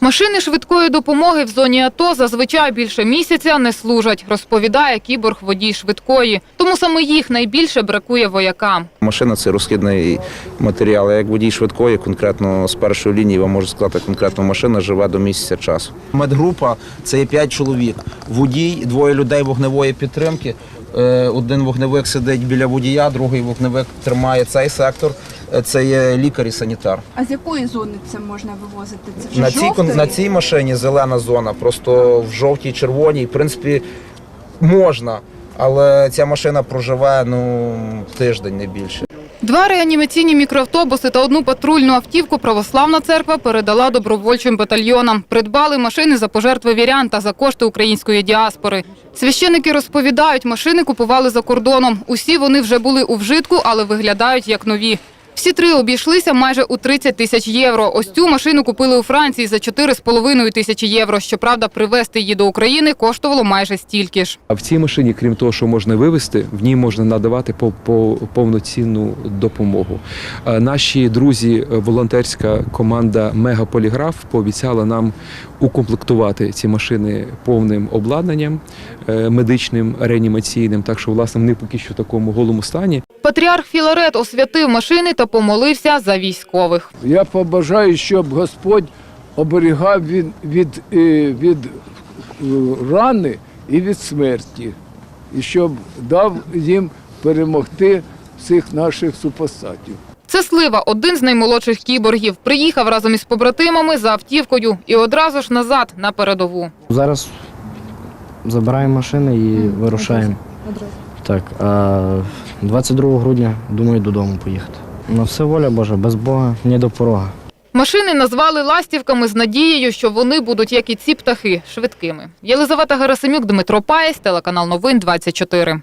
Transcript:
Машини швидкої допомоги в зоні АТО зазвичай більше місяця не служать, розповідає кіборг водій швидкої. Тому саме їх найбільше бракує воякам. Машина це розхідний матеріал. Як водій швидкої, конкретно з першої лінії, вам можу сказати, конкретно машина живе до місяця часу. Медгрупа це є 5 чоловік. Водій, двоє людей вогневої підтримки. Е, Один вогневик сидить біля водія, другий вогневик тримає цей сектор. Це є лікар і санітар. А з якої зони це можна вивозити? Це вже На цій, жовтої? на цій машині зелена зона, просто в жовтій, червоній, в принципі, можна. Але ця машина проживе ну, тиждень, не більше. Два реанімаційні мікроавтобуси та одну патрульну автівку православна церква передала добровольчим батальйонам. Придбали машини за пожертви вірян та за кошти української діаспори. Священики розповідають, машини купували за кордоном. Усі вони вже були у вжитку, але виглядають як нові. Всі три обійшлися майже у 30 тисяч євро. Ось цю машину купили у Франції за 4,5 тисячі євро. Щоправда, привезти її до України коштувало майже стільки ж. А в цій машині, крім того, що можна вивезти, в ній можна надавати по, по повноцінну допомогу. Е, Наші друзі, е, волонтерська команда Мегаполіграф пообіцяла нам укомплектувати ці машини повним обладнанням е, медичним, реанімаційним. Так що, власне, вони поки що в такому голому стані. Патріарх Філарет освятив машини та помолився за військових. Я побажаю, щоб Господь оберігав від, від, е, від е, рани і від смерті, і щоб дав їм перемогти всіх наших супостатів. Це Слива, один з наймолодших кіборгів. Приїхав разом із побратимами за автівкою і одразу ж назад на передову. Зараз забираємо машини і вирушаємо. Так, а 22 грудня думаю додому поїхати. На все воля Божа, без Бога, ні до порога. Машини назвали ластівками з надією, що вони будуть, як і ці птахи, швидкими. Єлизавета Герасимюк, Дмитро Паєс, телеканал Новин 24.